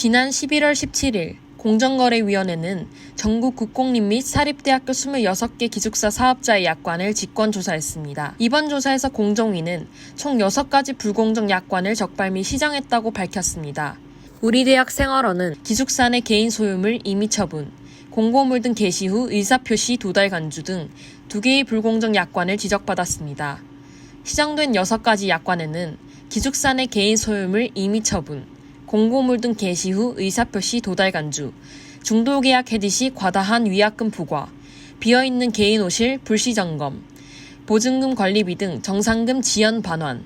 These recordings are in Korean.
지난 11월 17일 공정거래위원회는 전국 국공립 및 사립대학교 26개 기숙사 사업자의 약관을 직권 조사했습니다. 이번 조사에서 공정위는 총 6가지 불공정 약관을 적발 및 시정했다고 밝혔습니다. 우리 대학 생활원은 기숙사 내 개인 소유물 임의 처분, 공고물 등 게시 후 의사표시 도달 간주 등 두 개의 불공정 약관을 지적받았습니다. 시정된 6가지 약관에는 기숙사 내 개인 소유물 임의 처분, 공고물 등 게시 후 의사표시 도달 간주, 중도 계약 해지 시 과다한 위약금 부과, 비어있는 개인 호실 불시 점검, 보증금 관리비 등 정상금 지연 반환,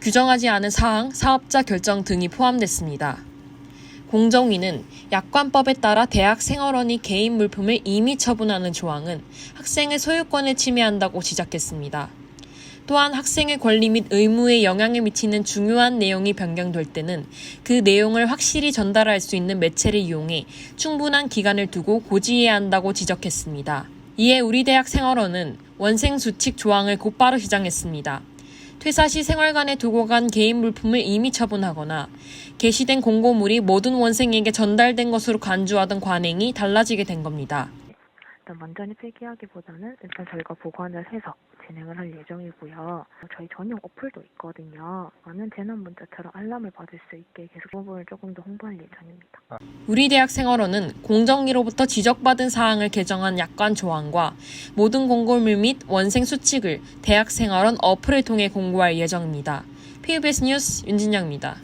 규정하지 않은 사항 사업자 결정 등이 포함됐습니다. 공정위는 약관법에 따라 대학 생활원이 개인 물품을 임의 처분하는 조항은 학생의 소유권을 침해한다고 지적했습니다. 또한 학생의 권리 및 의무에 영향을 미치는 중요한 내용이 변경될 때는 그 내용을 확실히 전달할 수 있는 매체를 이용해 충분한 기간을 두고 고지해야 한다고 지적했습니다. 이에 우리 대학 생활원은 원생 수칙 조항을 곧바로 시정했습니다. 퇴사 시 생활관에 두고 간 개인 물품을 임의 처분하거나 게시된 공고물이 모든 원생에게 전달된 것으로 간주하던 관행이 달라지게 된 겁니다. 일단 완전히 폐기하기보다는 일단 저희가 보관을 해서 진행을 할 예정이고요. 저희 전용 어플도 있거든요. 많은 재난 문자처럼 알람을 받을 수 있게 계속 그 부분을 조금 더 홍보할 예정입니다. 우리 대학 생활원은 공정위로부터 지적받은 사항을 개정한 약관 조항과 모든 공고물 및 원생 수칙을 대학 생활원 어플을 통해 공고할 예정입니다. PBS 뉴스 윤진영입니다.